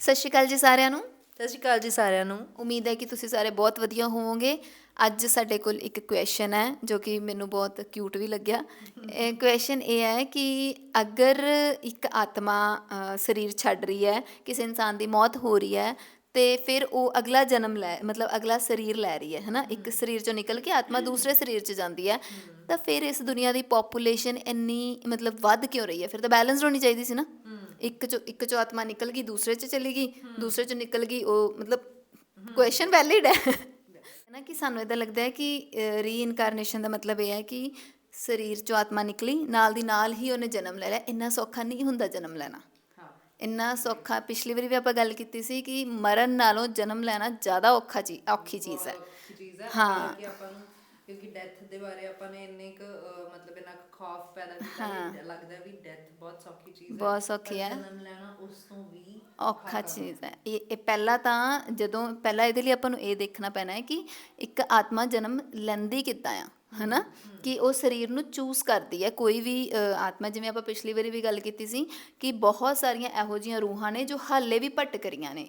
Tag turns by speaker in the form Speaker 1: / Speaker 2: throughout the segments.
Speaker 1: ਸਤਿ ਸ਼੍ਰੀ ਅਕਾਲ ਜੀ ਸਾਰਿਆਂ ਨੂੰ।
Speaker 2: ਸਤਿ ਸ਼੍ਰੀ ਅਕਾਲ ਜੀ ਸਾਰਿਆਂ ਨੂੰ।
Speaker 1: ਉਮੀਦ ਹੈ ਕਿ ਤੁਸੀਂ ਸਾਰੇ ਬਹੁਤ ਵਧੀਆ ਹੋਵੋਗੇ। ਅੱਜ ਸਾਡੇ ਕੋਲ ਇੱਕ ਕੁਐਸਚਨ ਹੈ ਜੋ ਕਿ ਮੈਨੂੰ ਬਹੁਤ ਕਿਊਟ ਵੀ ਲੱਗਿਆ। ਇਹ ਕੁਐਸਚਨ ਇਹ ਹੈ ਕਿ ਅਗਰ ਇੱਕ ਆਤਮਾ ਸਰੀਰ ਛੱਡ ਰਹੀ ਹੈ ਕਿਸੇ ਇਨਸਾਨ ਦੀ ਮੌਤ ਹੋ ਰਹੀ ਹੈ ਤੇ ਫਿਰ ਉਹ ਅਗਲਾ ਜਨਮ ਲੈ ਮਤਲਬ ਅਗਲਾ ਸਰੀਰ ਲੈ ਰਹੀ ਹੈ ਹਨਾ? ਇੱਕ ਸਰੀਰ ਚੋਂ ਨਿਕਲ ਕੇ ਆਤਮਾ ਦੂਸਰੇ ਸਰੀਰ 'ਚ ਜਾਂਦੀ ਹੈ। ਤਾਂ ਫਿਰ ਇਸ ਦੁਨੀਆ ਦੀ ਪੋਪੂਲੇਸ਼ਨ ਇੰਨੀ ਮਤਲਬ ਵੱਧ ਕਿਉਂ ਰਹੀ ਹੈ? ਫਿਰ ਤਾਂ ਬੈਲੈਂਸਡ ਹੋਣੀ ਚਾਹੀਦੀ ਸੀ ਨਾ। ਇੱਕ ਚੋਂ ਇੱਕ ਚੋਂ ਆਤਮਾ ਨਿਕਲ ਗਈ ਦੂਸਰੇ 'ਚ ਚਲੀ ਗਈ ਦੂਸਰੇ 'ਚ ਨਿਕਲ ਗਈ ਉਹ ਮਤਲਬ ਕੁਐਸਚਨ ਵੈਲਿਡ ਹੈ। ਨਾ ਕਿ ਸਾਨੂੰ ਇਦਾਂ ਲੱਗਦਾ ਹੈ ਕਿ ਰੀਇਨਕਾਰਨੇਸ਼ਨ ਦਾ ਮਤਲਬ ਇਹ ਹੈ ਕਿ ਸਰੀਰ ਚੋਂ ਆਤਮਾ ਨਿਕਲੀ ਨਾਲ ਦੀ ਨਾਲ ਹੀ ਉਹਨੇ ਜਨਮ ਲੈ ਲਿਆ। ਇੰਨਾ ਸੌਖਾ ਨਹੀਂ ਹੁੰਦਾ ਜਨਮ ਲੈਣਾ। ਇੰਨਾ ਸੌਖਾ ਪਿਛਲੀ ਵਾਰੀ ਵੀ ਆਪਾਂ ਗੱਲ ਕੀਤੀ ਸੀ ਕਿ ਮਰਨ ਨਾਲੋਂ ਜਨਮ ਲੈਣਾ ਜ਼ਿਆਦਾ ਔਖਾ ਚੀਜ਼ ਔਖੀ ਚੀਜ਼ ਹੈ।
Speaker 2: ਹੈ। ਕਿ ਆਪਾਂ ਨੂੰ ਕਿਉਂਕਿ ਡੈਥ ਦੇ ਬਾਰੇ ਆਪਾਂ ਨੇ ਇੰਨੇ ਕੁ ਮਤਲਬ ਕੁ ਖੌਫ ਪੈਦਾ ਕੀਤਾ ਕਿ ਲੱਗਦਾ ਵੀ ਡੈਥ ਬਹੁਤ ਸੌਖੀ ਚੀਜ਼ ਹੈ।
Speaker 1: ਬਹੁਤ ਸੌਖੀ ਹੈ।
Speaker 2: ਜਨਮ ਲੈਣਾ ਉਸ ਤੋਂ ਵੀ
Speaker 1: ਔਖਾ ਚੀਜ਼ ਹੈ। ਇਹ ਇਹ ਪਹਿਲਾਂ ਤਾਂ ਜਦੋਂ ਪਹਿਲਾਂ ਇਹਦੇ ਲਈ ਆਪਾਂ ਨੂੰ ਇਹ ਦੇਖਣਾ ਪੈਣਾ ਹੈ ਕਿ ਇੱਕ ਆਤਮਾ ਜਨਮ ਲੈਂਦੀ ਕਿੱਦਾਂ ਆ ਹਨਾ? ਕਿ ਉਹ ਸਰੀਰ ਨੂੰ ਚੂਜ਼ ਕਰਦੀ ਹੈ। ਕੋਈ ਵੀ ਅ, ਆਤਮਾ ਜਿਵੇਂ ਆਪਾਂ ਪਿਛਲੀ ਵਾਰੀ ਵੀ ਗੱਲ ਕੀਤੀ ਸੀ ਕਿ ਬਹੁਤ ਸਾਰੀਆਂ ਇਹੋ ਜਿਹੀਆਂ ਰੂਹਾਂ ਨੇ ਜੋ ਹਾਲੇ ਵੀ ਭਟਕ ਰਹੀਆਂ ਨੇ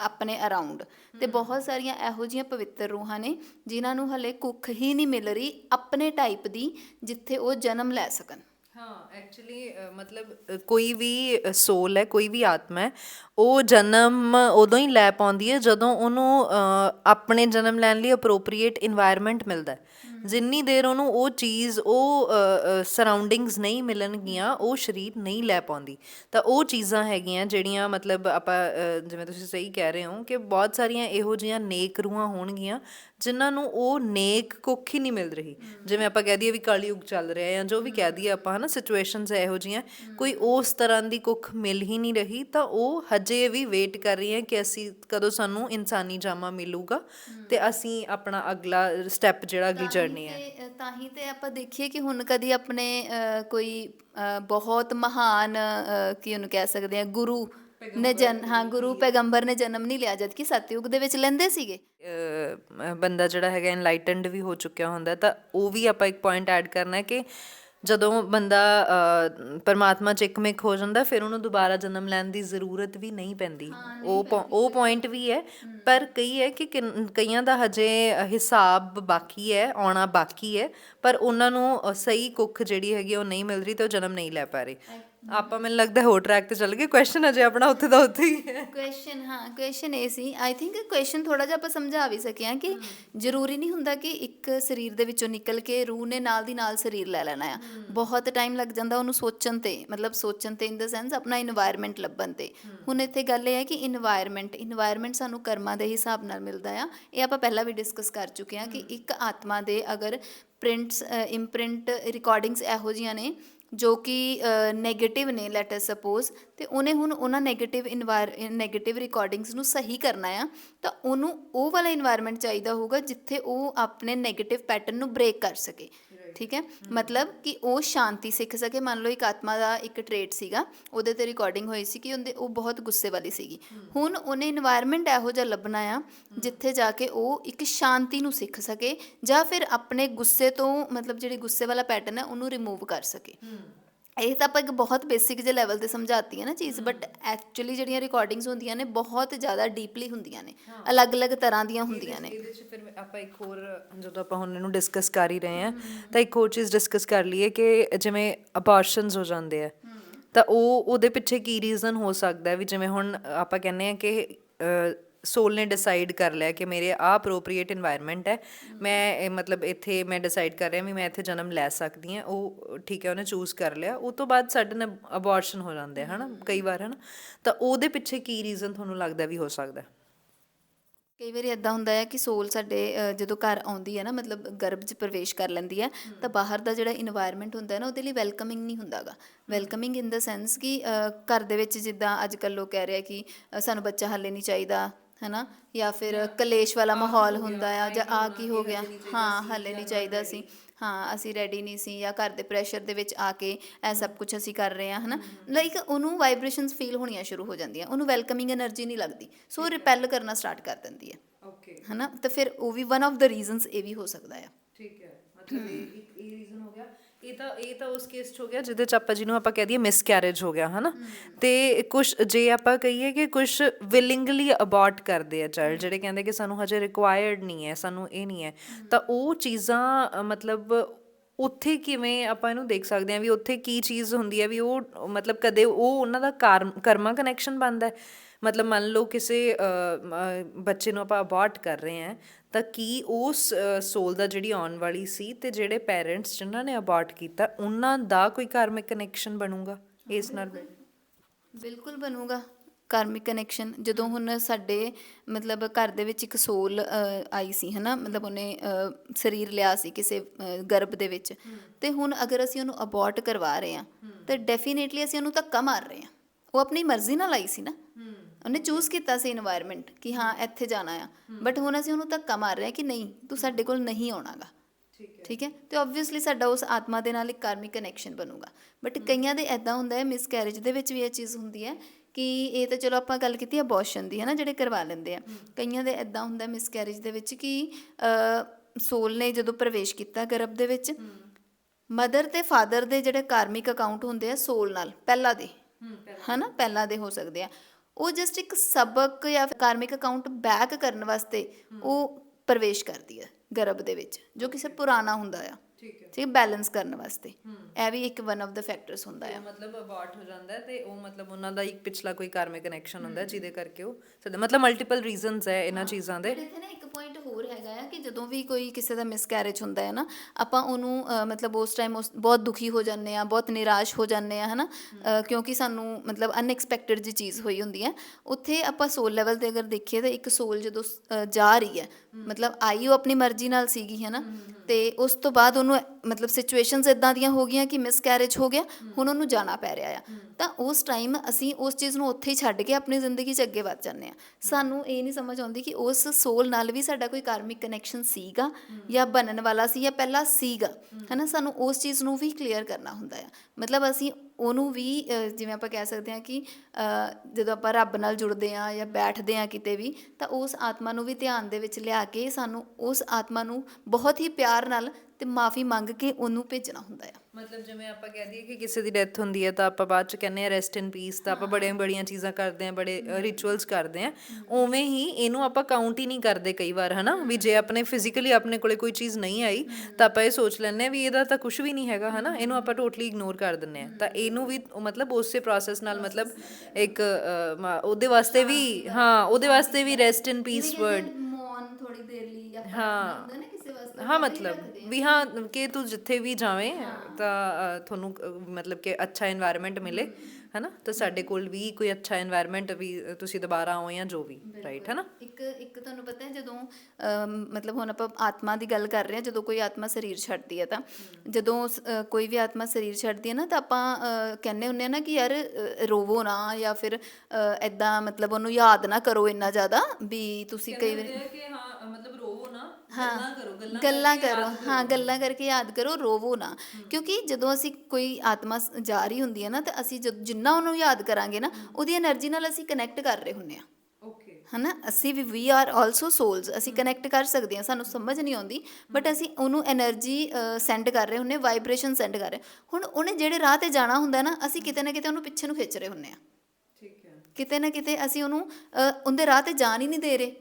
Speaker 1: ਆਪਣੇ ਅਰਾਊਂਡ ਤੇ ਬਹੁਤ ਸਾਰੀਆਂ ਇਹੋ ਜਿਹੀਆਂ ਪਵਿੱਤਰ ਰੂਹਾਂ ਨੇ ਜਿਨ੍ਹਾਂ ਨੂੰ ਹਲੇ ਕੁੱਖ ਹੀ ਨਹੀਂ ਮਿਲ ਰਹੀ ਆਪਣੇ ਟਾਈਪ ਦੀ ਜਿੱਥੇ ਉਹ ਜਨਮ ਜਨਮ ਲੈ ਸਕਣ।
Speaker 2: ਹਾਂ ਐਕਚੁਅਲੀ ਮਤਲਬ ਕੋਈ ਵੀ ਸੋਲ ਹੈ ਕੋਈ ਵੀ ਆਤਮਾ ਹੈ ਉਹ ਜਨਮ ਉਦੋਂ ਹੀ ਲੈ ਪਾਉਂਦੀ ਹੈ ਜਦੋਂ ਉਹਨੂੰ ਆਪਣੇ ਜਨਮ ਲੈਣ ਲਈ ਅਪਰੋਪਰੀਏਟ এনवायरमेंट ਮਿਲਦਾ ਹੈ। ਜਿੰਨੀ ਦੇਰ ਉਹਨੂੰ ਉਹ ਚੀਜ਼ ਉਹ ਸਰਾਊਂਡਿੰਗਸ ਨਹੀਂ ਮਿਲਣਗੀਆਂ ਉਹ ਸ਼ਰੀਰ ਨਹੀਂ ਲੈ ਪਾਉਂਦੀ। ਤਾਂ ਉਹ ਚੀਜ਼ਾਂ ਹੈਗੀਆਂ ਜਿਹੜੀਆਂ ਮਤਲਬ ਆਪਾਂ ਜਿਵੇਂ ਤੁਸੀਂ ਸਹੀ ਕਹਿ ਰਹੇ ਹੋ ਕਿ ਬਹੁਤ ਸਾਰੀਆਂ ਇਹੋ ਜਿਹੀਆਂ ਨੇਕ ਰੂਹਾਂ ਹੋਣਗੀਆਂ ਜਿਨ੍ਹਾਂ ਨੂੰ ਉਹ ਨੇਕ ਕੁੱਖ ਹੀ ਨਹੀਂ ਮਿਲ ਰਹੀ। ਜਿਵੇਂ ਆਪਾਂ ਕਹਿ ਦਈਏ ਵੀ ਕਲਯੁਗ ਚੱਲ ਰਿਹਾ ਹੈ ਜਾਂ ਜੋ ਵੀ ਕਹਿ ਦਈਏ ਆਪਾਂ ਹਨਾ ਸਿਚੁਏਸ਼ਨਸ ਇਹੋ ਜਿਹੀਆਂ ਕੋਈ ਉਸ ਤਰ੍ਹਾਂ ਦੀ ਕੁੱਖ ਮਿਲ ਹੀ ਨਹੀਂ ਰਹੀ ਤਾਂ ਉਹ ਹਜੇ ਵੀ ਵੇਟ ਕਰ ਰਹੀ ਹੈ ਕਿ ਅਸੀਂ ਕਦੋਂ ਸਾਨੂੰ ਇਨਸਾਨੀ ਜਾਮਾ ਮਿਲੂਗਾ ਤੇ ਅਸੀਂ ਆਪਣਾ ਅਗਲਾ ਸਟੈਪ ਜਿਹੜਾ ਅਗਲੀ ਜਰਨੀ ਹੈ
Speaker 1: ਤੇ, ਹੀ ਤੇ ਆਪਾਂ ਦੇਖੀਏ ਕਿ ਹੁਣ ਕਦੀ ਆਪਣੇ ਕੋਈ ਬਹੁਤ ਮਹਾਨ ਕੀ ਉਹਨੂੰ ਕਹਿ ਸਕਦੇ ਆ ਗੁਰੂ ਨੇ ਜਨ ਹਾਂ ਗੁਰੂ ਪੈਗੰਬਰ ਨੇ ਜਨਮ ਨਹੀਂ ਲਿਆ ਜਦ ਕਿ ਸਤਯੁਗ ਦੇ ਵਿੱਚ ਲੈਂਦੇ ਸੀਗੇ।
Speaker 2: ਬੰਦਾ ਜਿਹੜਾ ਹੈਗਾ ਐਨਲਾਈਟਨਡ ਵੀ ਹੋ ਚੁੱਕਿਆ ਹੁੰਦਾ ਤਾਂ ਉਹ ਵੀ ਆਪਾਂ ਇੱਕ ਪੁਆਇੰਟ ਐਡ ਕਰਨਾ ਹੈ ਕਿ ਜਦੋਂ ਬੰਦਾ ਪਰਮਾਤਮਾ ਚ ਇੱਕਮਿਕ ਹੋ ਜਾਂਦਾ ਫਿਰ ਉਹਨੂੰ ਦੁਬਾਰਾ ਜਨਮ ਲੈਣ ਦੀ ਜ਼ਰੂਰਤ ਵੀ ਨਹੀਂ ਪੈਂਦੀ। ਉਹ ਉਹ ਪੁਆਇੰਟ ਵੀ ਹੈ ਪਰ ਕਈ ਹੈ ਕਿ ਕਈਆਂ ਦਾ ਹਜੇ ਹਿਸਾਬ ਬਾਕੀ ਹੈ ਆਉਣਾ ਬਾਕੀ ਹੈ ਪਰ ਉਹਨਾਂ ਨੂੰ ਸਹੀ ਕੁੱਖ ਜਿਹੜੀ ਹੈਗੀ ਉਹ ਨਹੀਂ ਮਿਲ ਰਹੀ ਤੇ ਉਹ ਜਨਮ ਨਹੀਂ ਲੈ ਪਾ ਰਹੇ। ਆਪਾਂ ਮੈਨੂੰ ਲੱਗਦਾ ਹੋਰ ਟਰੈਕ ਤੇ ਚੱਲ ਗਏ। ਕੁਐਸਚਨ ਅਜੇ ਆਪਣਾ ਉੱਥੇ ਦਾ ਉੱਥੇ ਹੀ ਹੈ।
Speaker 1: ਕੁਐਸਚਨ ਹਾਂ ਕੁਐਸਚਨ ਇਹ ਸੀ। ਆਈ ਥਿੰਕ ਕੁਐਸਚਨ ਥੋੜਾ ਜਿਹਾ ਆਪਾਂ ਸਮਝਾ ਵੀ ਸਕੇ ਹਾਂ ਕਿ ਜ਼ਰੂਰੀ ਨਹੀਂ ਹੁੰਦਾ ਕਿ ਇੱਕ ਸਰੀਰ ਦੇ ਵਿੱਚੋਂ ਨਿਕਲ ਕੇ ਰੂਹ ਨੇ ਨਾਲ ਦੀ ਨਾਲ ਸਰੀਰ ਲੈ ਲੈਣਾ ਆ। ਬਹੁਤ ਟਾਈਮ ਲੱਗ ਜਾਂਦਾ ਉਹਨੂੰ ਸੋਚਣ ਤੇ ਮਤਲਬ ਸੋਚਣ ਤੇ ਇਨ ਦਾ ਸੈਂਸ ਆਪਣਾ এনवायरमेंट ਲੱਭਣ ਤੇ। ਹੁਣ ਇੱਥੇ ਗੱਲ ਇਹ ਹੈ ਕਿ এনवायरमेंट এনवायरमेंट ਸਾਨੂੰ ਕਰਮਾਂ ਦੇ ਹਿਸਾਬ ਨਾਲ ਮਿਲਦਾ ਆ। ਇਹ ਆਪਾਂ ਪਹਿਲਾਂ ਵੀ ਡਿਸਕਸ ਕਰ ਚੁੱਕੇ ਹਾਂ ਕਿ ਇੱਕ ਆਤਮਾ ਦੇ ਅਗਰ ਪ੍ਰਿੰਟਸ ਇੰਪ੍ਰਿੰਟ ਰਿਕਾਰਡਿੰਗਸ ਇਹੋ ਜਿਹੀਆਂ ਨੇ ਜੋ ਕਿ ਨੈਗੇਟਿਵ ਨੇ ਲੈਟ ਅਸ ਸਪੋਜ਼ ਤੇ ਉਹਨੇ ਹੁਣ ਉਹਨਾਂ ਨੈਗੇਟਿਵ ਇਨਵਾਇਰ ਨੈਗੇਟਿਵ ਰਿਕਾਰਡਿੰਗਸ ਨੂੰ ਸਹੀ ਕਰਨਾ ਆ ਤਾਂ ਉਹਨੂੰ ਉਹ ਵਾਲਾ এনवायरमेंट ਚਾਹੀਦਾ ਹੋਊਗਾ ਜਿੱਥੇ ਉਹ ਆਪਣੇ ਨੈਗੇਟਿਵ ਪੈਟਰਨ ਨੂੰ ਬ੍ਰੇਕ ਕਰ ਸਕੇ। ਠੀਕ ਹੈ? ਮਤਲਬ ਕਿ ਉਹ ਸ਼ਾਂਤੀ ਸਿੱਖ ਸਕੇ। ਮੰਨ ਲਓ ਇੱਕ ਆਤਮਾ ਦਾ ਇੱਕ ਟ੍ਰੇਟ ਸੀਗਾ ਉਹਦੇ ਤੇ ਰਿਕਾਰਡਿੰਗ ਹੋਈ ਸੀ ਕਿ ਉਹਦੇ ਉਹ ਬਹੁਤ ਗੁੱਸੇ ਵਾਲੀ ਸੀਗੀ। ਹੁਣ ਉਹਨੇ এনवायरमेंट ਇਹੋ ਜਿਹਾ ਲੱਭਣਾ ਆ ਜਿੱਥੇ ਜਾ ਕੇ ਉਹ ਇੱਕ ਸ਼ਾਂਤੀ ਨੂੰ ਸਿੱਖ ਸਕੇ ਜਾਂ ਫਿਰ ਆਪਣੇ ਗੁੱਸੇ ਤੋਂ ਮਤਲਬ ਜਿਹੜੀ ਗੁੱਸੇ ਵਾਲਾ ਪੈਟਰਨ ਹੈ ਉਹਨੂੰ ਰਿਮੂਵ ਕਰ ਸਕੇ। ਇਹ ਤਾਂ ਆਪਾਂ ਇੱਕ ਬਹੁਤ ਬੇਸਿਕ ਜਿਹੇ ਲੈਵਲ ਤੇ ਸਮਝਾਤੀ ਹੈ ਨਾ ਚੀਜ਼ ਬਟ ਐਕਚੁਅਲੀ ਜਿਹੜੀਆਂ ਰਿਕਾਰਡਿੰਗਸ ਹੁੰਦੀਆਂ ਨੇ ਬਹੁਤ ਜ਼ਿਆਦਾ ਡੀਪਲੀ ਹੁੰਦੀਆਂ ਨੇ। ਅਲੱਗ-ਅਲੱਗ ਤਰ੍ਹਾਂ ਦੀਆਂ ਹੁੰਦੀਆਂ ਨੇ।
Speaker 2: ਇਹਦੇ ਚ ਫਿਰ ਆਪਾਂ ਇੱਕ ਹੋਰ ਜਦੋਂ ਆਪਾਂ ਹੁਣ ਇਹਨੂੰ ਡਿਸਕਸ ਕਰ ਹੀ ਰਹੇ ਹਾਂ ਤਾਂ ਇੱਕ ਹੋਰ ਚੀਜ਼ ਡਿਸਕਸ ਕਰ ਲਈਏ ਕਿ ਜਿਵੇਂ ਅਬਾਰਸ਼ਨਸ ਹੋ ਜਾਂਦੇ ਆ ਤਾਂ ਉਹ ਉਹਦੇ ਪਿੱਛੇ ਕੀ ਰੀਜ਼ਨ ਹੋ ਸਕਦਾ ਹੈ? ਵੀ ਜਿਵੇਂ ਹੁਣ ਆਪਾਂ ਕਹਿੰਦੇ ਆ ਕਿ ਸੋਲ ਨੇ ਡਿਸਾਈਡ ਕਰ ਲਿਆ ਕਿ ਮੇਰੇ ਆ ਅਪਰੋਪਰੀਏਟ এনवायरमेंट ਹੈ। ਮੈਂ ਮਤਲਬ ਇੱਥੇ ਮੈਂ ਡਿਸਾਈਡ ਕਰ ਰਿਹਾ ਵੀ ਮੈਂ ਇੱਥੇ ਜਨਮ ਲੈ ਸਕਦੀ ਹਾਂ। ਉਹ ਠੀਕ ਹੈ ਉਹਨੇ ਚੂਜ਼ ਕਰ ਲਿਆ। ਉਹ ਤੋਂ ਬਾਅਦ ਸਾਡੇ ਨਾਲ ਅਬੋਰਸ਼ਨ ਹੋ ਜਾਂਦੇ ਹਨਾ? ਕਈ ਵਾਰ ਹਨਾ? ਤਾਂ ਉਹਦੇ ਪਿੱਛੇ ਕੀ ਰੀਜ਼ਨ ਤੁਹਾਨੂੰ ਲੱਗਦਾ ਵੀ ਹੋ ਸਕਦਾ
Speaker 1: ਕਈ ਵਾਰੀ ਇਦਾਂ ਹੁੰਦਾ ਹੈ ਕਿ ਸੋਲ ਸਾਡੇ ਜਦੋਂ ਘਰ ਆਉਂਦੀ ਹੈ ਨਾ ਮਤਲਬ ਗਰਭ 'ਚ ਪ੍ਰਵੇਸ਼ ਕਰ ਲੈਂਦੀ ਹੈ ਤਾਂ ਬਾਹਰ ਦਾ ਜਿਹੜਾ এনवायरमेंट ਹੁੰਦਾ ਹੈ ਨਾ ਉਹਦੇ ਲਈ ਵੈਲਕਮਿੰਗ ਨਹੀਂ ਹੁੰਦਾਗਾ ਵੈਲਕਮਿੰਗ ਇਨ ਦਾ ਸੈਂਸ ਕਿ ਘਰ ਦੇ ਵਿੱਚ ਜਿੱਦਾਂ ਅੱਜ ਕੱਲ੍ਹ ਲੋਕ ਕਹਿ ਰਹੇ ਆ ਕਿ ਸਾਨੂੰ ਬੱਚਾ ਹਾਲੇ ਨਹੀਂ ਚਾਹੀਦਾ। ਹਨਾ? ਜਾਂ ਫਿਰ ਕਲੇਸ਼ ਵਾਲਾ ਮਾਹੌਲ ਹੁੰਦਾ ਆ ਜਾਂ ਆ ਕੀ ਹੋ ਗਿਆ? ਹਾਂ ਹੱਲੇ ਨਹੀਂ ਚਾਹੀਦਾ ਸੀ। ਹਾਂ ਅਸੀਂ ਰੈਡੀ ਨਹੀਂ ਸੀ ਜਾਂ ਘਰ ਦੇ ਪ੍ਰੈਸ਼ਰ ਦੇ ਵਿੱਚ ਆ ਕੇ ਇਹ ਸਭ ਕੁਝ ਅਸੀਂ ਕਰ ਰਹੇ ਹਾਂ ਹਨਾ? ਲਾਈਕ ਉਹਨੂੰ ਵਾਈਬ੍ਰੇਸ਼ਨਸ ਫੀਲ ਹੋਣੀਆਂ ਸ਼ੁਰੂ ਹੋ ਜਾਂਦੀਆਂ। ਉਹਨੂੰ ਵੈਲਕਮਿੰਗ એનર્ਜੀ ਨਹੀਂ ਲੱਗਦੀ। ਸੋ ਰਿਪੈਲ ਕਰਨਾ ਸਟਾਰਟ ਕਰ ਦਿੰਦੀ ਹੈ।
Speaker 2: ਓਕੇ
Speaker 1: ਹਨਾ? ਤਾਂ ਫਿਰ ਉਹ ਵੀ ਵਨ ਆਫ ਦਾ ਰੀਜ਼ਨਸ ਇਹ ਵੀ ਹੋ ਸਕਦਾ ਆ।
Speaker 2: ਠੀਕ ਹੈ। ਮਤਲਬ ਇਹ ਰੀਜ਼ਨ ਇਹ ਤਾਂ ਇਹ ਤਾਂ ਉਸ ਕੇਸ 'ਚ ਹੋ ਗਿਆ ਜਿਹਦੇ ਚ ਆਪਾਂ ਜਿਹਨੂੰ ਆਪਾਂ ਕਹਿ ਦਈਏ ਮਿਸਕੈਰੇਜ ਹੋ ਗਿਆ ਹਨਾ? ਤੇ ਕੁਝ ਜੇ ਆਪਾਂ ਕਹੀਏ ਕਿ ਕੁਝ ਵਿਲਿੰਗਲੀ ਅਬਾਰਟ ਕਰਦੇ ਆ ਚਾਈਲਡ ਜਿਹੜੇ ਕਹਿੰਦੇ ਕਿ ਸਾਨੂੰ ਹਜੇ ਰਿਕੁਆਇਰਡ ਨਹੀਂ ਹੈ ਸਾਨੂੰ ਇਹ ਨਹੀਂ ਹੈ ਤਾਂ ਉਹ ਚੀਜ਼ਾਂ ਮਤਲਬ ਉੱਥੇ ਕਿਵੇਂ ਆਪਾਂ ਇਹਨੂੰ ਦੇਖ ਸਕਦੇ ਹਾਂ ਵੀ ਉੱਥੇ ਕੀ ਚੀਜ਼ ਹੁੰਦੀ ਹੈ ਵੀ ਉਹ ਮਤਲਬ ਕਦੇ ਉਹ ਉਹਨਾਂ ਦਾ ਕਰਮ- ਕਰਮਾ ਕਨੈਕਸ਼ਨ ਬਣਦਾ ਹੈ? ਮਤਲਬ ਮੰਨ ਲਓ ਕਿਸੇ ਬੱਚੇ ਨੂੰ ਆਪਾਂ ਅਬਾਰਟ ਕਰ ਰਹੇ ਹਾਂ ਤਾਂ ਕੀ ਉਸ ਸੋਲ ਦਾ ਜਿਹੜੀ ਆਉਣ ਵਾਲੀ ਸੀ ਤੇ ਜਿਹੜੇ ਪੈਰੈਂਟਸ ਜਿਨ੍ਹਾਂ ਨੇ ਅਬਾਰਟ ਕੀਤਾ ਉਹਨਾਂ ਦਾ ਕੋਈ ਕਾਰਮਿਕ ਕਨੈਕਸ਼ਨ ਬਣੂਗਾ ਇਸ ਨਾਲ?
Speaker 1: ਬਿਲਕੁਲ ਬਣੂਗਾ ਕਾਰਮਿਕ ਕਨੈਕਸ਼ਨ ਜਦੋਂ ਹੁਣ ਸਾਡੇ ਮਤਲਬ ਘਰ ਦੇ ਵਿੱਚ ਇੱਕ ਸੋਲ ਆਈ ਸੀ ਹਨਾ? ਮਤਲਬ ਉਹਨੇ ਸਰੀਰ ਲਿਆ ਸੀ ਕਿਸੇ ਗਰਭ ਦੇ ਵਿੱਚ। ਤੇ ਹੁਣ ਅਗਰ ਅਸੀਂ ਉਹਨੂੰ ਅਬੋਰਟ ਕਰਵਾ ਰਹੇ ਹਾਂ ਤੇ ਡੈਫੀਨੇਟਲੀ ਅਸੀਂ ਉਹਨੂੰ ਧੱਕਾ ਮਾਰ ਰਹੇ ਹਾਂ। ਉਹ ਆਪਣੀ ਮਰਜ਼ੀ ਨਾਲ ਆਈ ਸੀ ਨਾ। ਉਹਨੇ ਚੂਜ਼ ਕੀਤਾ ਸੀ এনवायरमेंट ਕਿ ਹਾਂ ਇੱਥੇ ਜਾਣਾ ਆ। ਬਟ ਹੁਣ ਅਸੀਂ ਉਹਨੂੰ ਧੱਕਾ ਮਾਰ ਰਹੇ ਹਾਂ ਕਿ ਨਹੀਂ ਤੂੰ ਸਾਡੇ ਕੋਲ ਨਹੀਂ ਆਉਣਾਗਾ। ਠੀਕ ਹੈ। ਤੇ ਆਬਵੀਅਸਲੀ ਸਾਡਾ ਉਸ ਆਤਮਾ ਦੇ ਨਾਲ ਇੱਕ ਕਾਰਮਿਕ ਕਨੈਕਸ਼ਨ ਬਣੂਗਾ। ਬਟ ਕਈਆਂ ਦੇ ਐਦਾਂ ਹੁੰਦਾ ਹੈ ਮਿਸਕੈਰੇਜ ਦੇ ਵਿੱਚ ਵੀ ਇਹ ਚੀਜ਼ ਹੁੰਦੀ ਹੈ ਕਿ ਇਹ ਤਾਂ ਚਲੋ ਆਪਾਂ ਗੱਲ ਕੀਤੀ ਅਬੋਰਸ਼ਨ ਦੀ ਹੈ ਨਾ ਜਿਹੜੇ ਕਰਵਾ ਲੈਂਦੇ ਆ। ਕਈਆਂ ਦੇ ਐਦਾਂ ਹੁੰਦਾ ਮਿਸਕੈਰੇਜ ਦੇ ਵਿੱਚ ਕਿ ਸੋਲ ਨੇ ਜਦੋਂ ਪ੍ਰਵੇਸ਼ ਕੀਤਾ ਗਰਭ ਦੇ ਵਿੱਚ ਮਦਰ ਤੇ ਫਾਦਰ ਦੇ ਜਿਹੜੇ ਕਾਰਮਿਕ ਅਕਾਊਂਟ ਹੁੰਦੇ ਆ ਸੋਲ ਨਾਲ ਪਹਿਲਾਂ ਦੇ। ਹਨਾ ਪਹਿਲਾਂ ਦੇ ਹੋ ਸਕਦੇ ਆ। ਉਹ ਜਸਟ ਇੱਕ ਸਬਕ ਜਾਂ ਕਾਰਮਿਕ ਅਕਾਊਂਟ ਬੈਕ ਕਰਨ ਵਾਸਤੇ ਉਹ ਪ੍ਰਵੇਸ਼ ਕਰਦੀ ਹੈ ਗਰਭ ਦੇ ਵਿੱਚ ਜੋ ਕਿਸੇ ਪੁਰਾਣਾ ਹੁੰਦਾ ਆ।
Speaker 2: ਠੀਕ ਹੈ।
Speaker 1: ਠੀਕ ਹੈ ਬੈਲੈਂਸ ਕਰਨ ਵਾਸਤੇ। ਇਹ ਵੀ ਇੱਕ ਵਨ ਆਫ ਦਾ ਫੈਕਟਰਸ ਹੁੰਦਾ ਆ।
Speaker 2: ਮਤਲਬ ਅਬਾਰਟ ਹੋ ਜਾਂਦਾ ਹੈ ਤੇ ਉਹ ਮਤਲਬ ਉਹਨਾਂ ਦਾ ਇੱਕ ਪਿਛਲਾ ਕੋਈ ਕਾਰਮਿਕ ਕਨੈਕਸ਼ਨ ਹੁੰਦਾ ਹੈ ਜਿਹਦੇ ਕਰਕੇ ਉਹ ਮਤਲਬ ਮਲਟੀਪਲ ਰੀਜ਼ਨਸ ਹੈ ਇਹਨਾਂ ਚੀਜ਼ਾਂ ਦੇ।
Speaker 1: ਇੱਥੇ ਨਾ ਇੱਕ ਪੁਆਇੰਟ ਹੋਰ ਹੈਗਾ ਆ ਕਿ ਜਦੋਂ ਵੀ ਕੋਈ ਕਿਸੇ ਦਾ ਮਿਸਕੈਰੇਜ ਹੁੰਦਾ ਹੈ ਨਾ ਆਪਾਂ ਉਹਨੂੰ ਮਤਲਬ ਉਸ ਟਾਈਮ ਉਸ ਬਹੁਤ ਦੁਖੀ ਹੋ ਜਾਂਦੇ ਆ ਬਹੁਤ ਨਿਰਾਸ਼ ਹੋ ਜਾਂਦੇ ਆ ਹਨਾ? ਕਿਉਂਕਿ ਸਾਨੂੰ ਮਤਲਬ ਅਨਐਕਸਪੈਕਟਡ ਜੀ ਚੀਜ਼ ਹੋਈ ਹੁੰਦੀ ਹੈ। ਉੱਥੇ ਆਪਾਂ ਸੋਲ ਲੈਵਲ ਤੇ ਅਗਰ ਦੇਖੀਏ ਤਾਂ ਇੱਕ ਸੋਲ ਜਦੋਂ ਜਾ ਰਹੀ ਹੈ ਮਤਲਬ ਆਈ ਉਹ ਆਪਣੀ ਮਰਜ਼ੀ ਨਾਲ ਸੀਗੀ ਹੈ ਨਾ ਤੇ ਉਸ ਤੋਂ ਬਾਅਦ ਉਹਨੂੰ ਮਤਲਬ ਸਿਚੁਏਸ਼ਨਸ ਇਦਾਂ ਦੀਆਂ ਹੋ ਗਈਆਂ ਕਿ ਮਿਸਕੈਰੇਜ ਹੋ ਗਿਆ ਹੁਣ ਉਹਨੂੰ ਜਾਣਾ ਪੈ ਰਿਹਾ ਆ। ਤਾਂ ਉਸ ਟਾਈਮ ਅਸੀਂ ਉਸ ਚੀਜ਼ ਨੂੰ ਉੱਥੇ ਹੀ ਛੱਡ ਕੇ ਆਪਣੀ ਜ਼ਿੰਦਗੀ 'ਚ ਅੱਗੇ ਵੱਧ ਜਾਂਦੇ ਆ। ਸਾਨੂੰ ਇਹ ਨਹੀਂ ਸਮਝ ਆਉਂਦੀ ਕਿ ਉਸ ਸੋਲ ਨਾਲ ਵੀ ਸਾਡਾ ਕੋਈ ਕਾਰਮਿਕ ਕਨੈਕਸ਼ਨ ਸੀਗਾ ਜਾਂ ਬਣਨ ਵਾਲਾ ਸੀ ਜਾਂ ਪਹਿਲਾਂ ਸੀਗਾ। ਹਨਾ ਸਾਨੂੰ ਉਸ ਚੀਜ਼ ਨੂੰ ਵੀ ਕਲੀਅਰ ਕਰਨਾ ਹੁੰਦਾ ਆ। ਮਤਲਬ ਅਸੀਂ ਉਹਨੂੰ ਵੀ ਜਿਵੇਂ ਆਪਾਂ ਕਹਿ ਸਕਦੇ ਹਾਂ ਕਿ ਜਦੋਂ ਆਪਾਂ ਰੱਬ ਨਾਲ ਜੁੜਦੇ ਆ ਜਾਂ ਬੈਠਦੇ ਆ ਕਿਤੇ ਵੀ ਤਾਂ ਉਸ ਆਤਮਾ ਨੂੰ ਵੀ ਧਿਆਨ ਦੇ ਵਿੱਚ ਲਿਆ ਕੇ ਸਾਨੂੰ ਉਸ ਆਤਮਾ ਨੂੰ ਬਹੁਤ ਹੀ ਪਿਆਰ ਨਾਲ ਤੇ ਮਾਫੀ ਮੰਗ ਕੇ ਉਹਨੂੰ ਭੇਜਣਾ ਹੁੰਦਾ ਆ।
Speaker 2: ਮਤਲਬ ਜਿਵੇਂ ਆਪਾਂ ਕਹਿ ਦਈਏ ਕਿ ਕਿਸੇ ਦੀ ਡੈਥ ਹੁੰਦੀ ਹੈ ਤਾਂ ਆਪਾਂ ਬਾਅਦ ਚ ਕਹਿੰਦੇ ਆ ਰੈਸਟ ਇਨ ਪੀਸ ਤਾਂ ਆਪਾਂ ਬੜੀਆਂ ਬੜੀਆਂ ਚੀਜ਼ਾਂ ਕਰਦੇ ਆ ਬੜੇ ਰਿਚੁਅਲਸ ਕਰਦੇ ਆ ਉਵੇਂ ਹੀ ਇਹਨੂੰ ਆਪਾਂ ਕਾਊਂਟ ਹੀ ਨਹੀਂ ਕਰਦੇ ਕਈ ਵਾਰ ਹਨਾ? ਵੀ ਜੇ ਆਪਣੇ ਫਿਜ਼ੀਕਲੀ ਆਪਣੇ ਕੋਲੇ ਕੋਈ ਚੀਜ਼ ਨਹੀਂ ਆਈ ਤਾਂ ਆਪਾਂ ਇਹ ਸੋਚ ਲੈਂਦੇ ਆ ਵੀ ਇਹਦਾ ਤਾਂ ਕੁਝ ਵੀ ਨਹੀਂ ਹੈਗਾ ਹਨਾ? ਇਹਨੂੰ ਆਪਾਂ ਟੋਟਲੀ ਇਗਨੋਰ ਕਰ ਦਿੰਨੇ ਆ ਤਾਂ ਇਹਨੂੰ ਵੀ ਮਤਲਬ ਉਸੇ ਪ੍ਰੋਸੈਸ ਨਾਲ ਮਤਲਬ ਇੱਕ ਉਹਦੇ ਵਾਸਤੇ ਵੀ ਹਾਂ ਉਹਦੇ ਵਾਸਤੇ ਵੀ ਰੈਸਟ ਇਨ ਪੀਸ ਵਰਡ
Speaker 1: ਮੌਨ ਥੋੜੀ ਦੇਰ ਲਈ
Speaker 2: ਹਾਂ। ਹਾਂ ਮਤਲਬ ਵੀ ਹਾਂ ਕਿ ਤੂੰ ਜਿੱਥੇ ਵੀ ਜਾਵੇਂ ਤਾਂ ਤੁਹਾਨੂੰ ਮਤਲਬ ਕਿ ਅੱਛਾ এনवायरमेंट ਮਿਲੇ। ਹੈਨਾ? ਤਾਂ ਸਾਡੇ ਕੋਲ ਵੀ ਕੋਈ ਅੱਛਾ এনवायरमेंट ਵੀ ਤੁਸੀਂ ਦੁਬਾਰਾ ਆਓ ਜਾਂ ਜੋ ਵੀ ਰਾਈਟ ਹੈਨਾ?
Speaker 1: ਇੱਕ ਇੱਕ ਤੁਹਾਨੂੰ ਪਤਾ ਹੈ ਜਦੋਂ ਮਤਲਬ ਹੁਣ ਆਪਾਂ ਆਤਮਾ ਦੀ ਗੱਲ ਕਰ ਰਹੇ ਹਾਂ ਜਦੋਂ ਕੋਈ ਆਤਮਾ ਸਰੀਰ ਛੱਡਦੀ ਹੈ ਤਾਂ ਜਦੋਂ ਕੋਈ ਵੀ ਆਤਮਾ ਸਰੀਰ ਛੱਡਦੀ ਹੈ ਨਾ ਤਾਂ ਆਪਾਂ ਕਹਿੰਦੇ ਹੁੰਨੇ ਆ ਨਾ ਕਿ ਯਾਰ ਰੋਵੋ ਨਾ ਜਾਂ ਫਿਰ ਐਦਾਂ ਮਤਲਬ ਉਹਨੂੰ ਯਾਦ ਨਾ ਕਰੋ ਇੰਨਾ ਜ਼ਿਆਦਾ ਵੀ ਤੁਸੀਂ ਕਈ ਵਾਰ
Speaker 2: ਕਿ ਹਾਂ ਮਤਲਬ ਰੋਵੋ ਨਾ
Speaker 1: ਹਾਂ। ਗੱਲਾਂ ਕਰੋ ਹਾਂ ਗੱਲਾਂ ਕਰਕੇ ਯਾਦ ਕਰੋ ਰੋਵੋ ਨਾ। ਕਿਉਂਕਿ ਜਦੋਂ ਅਸੀਂ ਕੋਈ ਆਤਮਾ ਜਾ ਰਹੀ ਹੁੰਦੀ ਹੈ ਨਾ ਤਾਂ ਅਸੀਂ ਜਿੰਨਾ ਜਿੰਨਾ ਉਹਨੂੰ ਯਾਦ ਕਰਾਂਗੇ ਨਾ ਉਹਦੀ એનર્ਜੀ ਨਾਲ ਅਸੀਂ ਕਨੈਕਟ ਕਰ ਰਹੇ ਹੁੰਨੇ ਆ
Speaker 2: ਓਕੇ
Speaker 1: ਹਨਾ? ਅਸੀਂ ਵੀ ਵੀ ਆਰ ਆਲਸੋ ਸੋਲਸ ਅਸੀਂ ਕਨੈਕਟ ਕਰ ਸਕਦੇ ਹਾਂ ਸਾਨੂੰ ਸਮਝ ਨਹੀਂ ਆਉਂਦੀ ਬਟ ਅਸੀਂ ਉਹਨੂੰ એનર્ਜੀ ਸੈਂਡ ਕਰ ਰਹੇ ਹੁੰਨੇ ਵਾਈਬ੍ਰੇਸ਼ਨ ਸੈਂਡ ਕਰ ਰਹੇ ਹੁਣ ਉਹਨੇ ਜਿਹੜੇ ਰਾਹ ਤੇ ਜਾਣਾ ਹੁੰਦਾ ਨਾ ਅਸੀਂ ਕਿਤੇ ਨਾ ਕਿਤੇ ਉਹਨੂੰ ਪਿੱਛੇ ਨੂੰ ਖਿੱਚ ਰਹੇ ਹੁੰਨੇ ਆ
Speaker 2: ਠੀਕ ਹੈ।
Speaker 1: ਕਿਤੇ ਨਾ ਕਿਤੇ ਅਸੀਂ ਉਹਨੂੰ ਉਹਦੇ ਰਾਹ ਤੇ ਜਾਣ ਹੀ ਨਹੀਂ ਦੇ ਰਹੇ।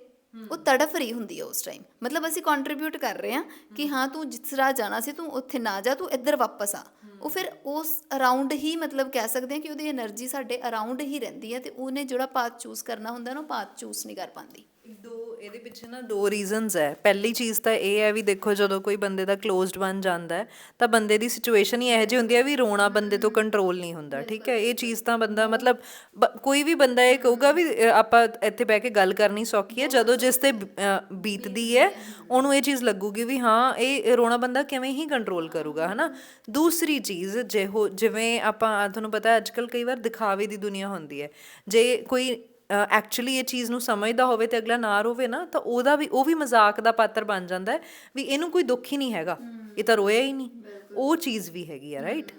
Speaker 1: ਉਹ ਤੜਫ ਰਹੀ ਹੁੰਦੀ ਹੈ ਉਸ ਟਾਈਮ ਮਤਲਬ ਅਸੀਂ ਕੰਟਰੀਬਿਊਟ ਕਰ ਰਹੇ ਹਾਂ ਕਿ ਹਾਂ ਤੂੰ ਜਿਸ ਰਾਹ ਜਾਣਾ ਸੀ ਤੂੰ ਉੱਥੇ ਨਾ ਜਾ ਤੂੰ ਇੱਧਰ ਵਾਪਸ ਆ। ਉਹ ਫਿਰ ਉਸ ਅਰਾਊਂਡ ਹੀ ਮਤਲਬ ਕਹਿ ਸਕਦੇ ਹਾਂ ਕਿ ਉਹਦੀ એનર્ਜੀ ਸਾਡੇ ਅਰਾਊਂਡ ਹੀ ਰਹਿੰਦੀ ਹੈ ਤੇ ਉਹਨੇ ਜਿਹੜਾ ਪਾਥ ਚੂਜ਼ ਕਰਨਾ ਹੁੰਦਾ ਨਾ ਉਹ ਪਾਥ ਚੂਜ਼ ਨਹੀਂ ਕਰ ਪਾਉਂਦੀ।
Speaker 2: ਦੋ ਇਹਦੇ ਪਿੱਛੇ ਨਾ ਦੋ ਰੀਜ਼ਨਸ ਹੈ। ਪਹਿਲੀ ਚੀਜ਼ ਤਾਂ ਇਹ ਹੈ ਵੀ ਦੇਖੋ ਜਦੋਂ ਕੋਈ ਬੰਦੇ ਦਾ ਕਲੋਜ਼ਡ ਬਣ ਜਾਂਦਾ ਹੈ ਤਾਂ ਬੰਦੇ ਦੀ ਸਿਚੁਏਸ਼ਨ ਹੀ ਇਹੋ ਜਿਹੀ ਹੁੰਦੀ ਹੈ ਵੀ ਰੋਣਾ ਬੰਦੇ ਤੋਂ ਕੰਟਰੋਲ ਨਹੀਂ ਹੁੰਦਾ ਠੀਕ ਹੈ? ਇਹ ਚੀਜ਼ ਤਾਂ ਬੰਦਾ ਮਤਲਬ ਬ- ਕੋਈ ਵੀ ਬੰਦਾ ਇਹ ਕਹੂਗਾ ਵੀ ਅ, ਆਪਾਂ ਇੱਥੇ ਬਹਿ ਕੇ ਗੱਲ ਕਰਨੀ ਸੌਖੀ ਹੈ। ਜਦੋਂ ਜਿਸ ਤੇ ਬ- ਅ, ਬੀਤਦੀ ਹੈ ਉਹਨੂੰ ਇਹ ਚੀਜ਼ ਲੱਗੂਗੀ ਵੀ ਹਾਂ ਇਹ ਰੋਣਾ ਬੰਦਾ ਕਿਵੇਂ ਹੀ ਕੰਟਰੋਲ ਕਰੂਗਾ ਹਨਾ? ਦੂਸਰੀ ਚੀਜ਼ ਜਿਹੋ ਜਿਵੇਂ ਆਪਾਂ ਤੁਹਾਨੂੰ ਪਤਾ ਅੱਜ ਕੱਲ ਕਈ ਵਾਰ ਦਿਖਾਵੇ ਦੀ ਦੁਨੀਆ ਹੁੰਦੀ ਹੈ। ਜੇ ਕੋਈ ਐਕਚੁਅਲੀ ਇਹ ਚੀਜ਼ ਨੂੰ ਸਮਝਦਾ ਹੋਵੇ ਤੇ ਅਗਲਾ ਨਾ ਰੋਵੇ ਨਾ ਤਾਂ ਉਹਦਾ ਵੀ ਉਹ ਵੀ ਮਜ਼ਾਕ ਦਾ ਪਾਤਰ ਬਣ ਜਾਂਦਾ ਹੈ ਵੀ ਇਹਨੂੰ ਕੋਈ ਦੁੱਖ ਹੀ ਨਹੀਂ ਹੈਗਾ। ਇਹ ਤਾਂ ਰੋਇਆ ਹੀ ਨਹੀਂ। ਉਹ ਚੀਜ਼ ਵੀ ਹੈਗੀ ਆ ਰਾਈਟ